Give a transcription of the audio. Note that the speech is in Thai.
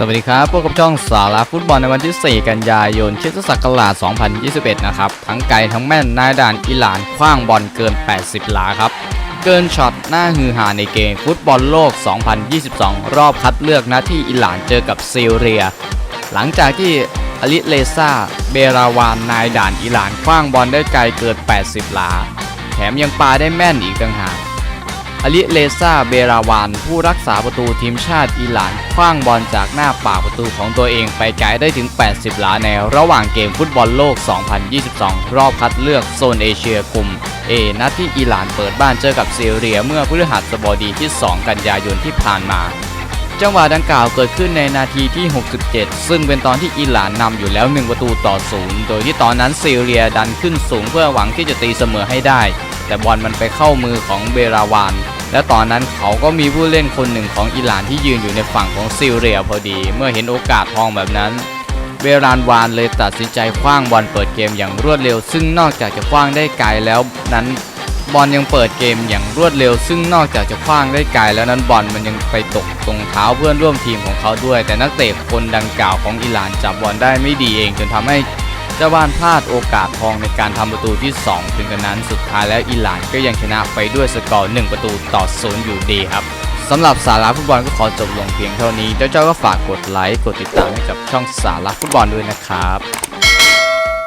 สวัสดีครับพวกกับช่องสาระฟุตบอลในวันที่ 4 กันยายนคิสศักราช2021 นะครับ ทั้งไกลทั้งแม่นนายด่านอิหร่านคว้างบอลเกิน 80 หลาครับ เกินช็อตหน้าฮือฮาในเกมฟุตบอลโลก 2022 รอบคัดเลือกนะที่อิหร่านเจอกับซีเรีย หลังจากที่อลิเลซาเบราวานนายด่านอิหร่านคว้างบอลได้ไกลเกิน 80 หลา แถมยังปาได้แม่นอีกต่างหาก อลิเลซาเบราวาน ผู้รักษาประตูทีมชาติอิหร่านคว้างบอลจากหน้าปากประตูของตัวเองไปไกลได้ถึง 80 หลาในระหว่างเกมฟุตบอลโลก 2022 รอบคัดเลือกโซนเอเชียกลุ่ม A นัดที่อิหร่านเปิดบ้านเจอกับซีเรียเมื่อพฤหัสบดีที่ 2 กันยายนที่ผ่านมาจังหวะดังกล่าวเกิดขึ้นในนาทีที่ 67 ซึ่งเป็นตอนที่อิหร่านนำอยู่แล้ว 1 ประตูต่อศูนย์โดยที่ตอนนั้นซีเรียดันขึ้นสูงเพื่อหวังที่จะตีเสมอให้ได้ แต่บอลมันไปเข้ามือของเบราวาน และตอนนั้นเขาก็มีผู้เล่นคนหนึ่งของอิหร่านที่ยืนอยู่ในฝั่งของซีเรียพอดี เมื่อเห็นโอกาสทองแบบนั้น เบรานวานเลยตัดสินใจคว้างบอลเปิดเกมอย่างรวดเร็ว ซึ่งนอกจากจะคว้างได้ไกลแล้วนั้นบอลยังเปิดเกมอย่างรวดเร็ว ซึ่งนอกจากจะคว้างได้ไกลแล้วนั้นบอลมันยังไปตกตรงเท้าเพื่อนร่วมทีมของเขาด้วย แต่นักเตะคนดังกล่าวของอิหร่านจับบอลได้ไม่ดีเองจนทำให้ เจ้าบ้านพลาดโอกาสทองในการทำประตูที่ 2 ถึงกันนั้นสุดท้ายแล้วอิหร่านก็ยังชนะไปด้วยสกอร์ 1 ประตูต่อศูนย์อยู่ดีครับสำหรับสาระฟุตบอลก็ขอจบลงเพียงเท่านี้ เจ้าเจ้าก็ฝากกดไลค์ กดติดตามให้กับช่องสาระฟุตบอลด้วยนะครับ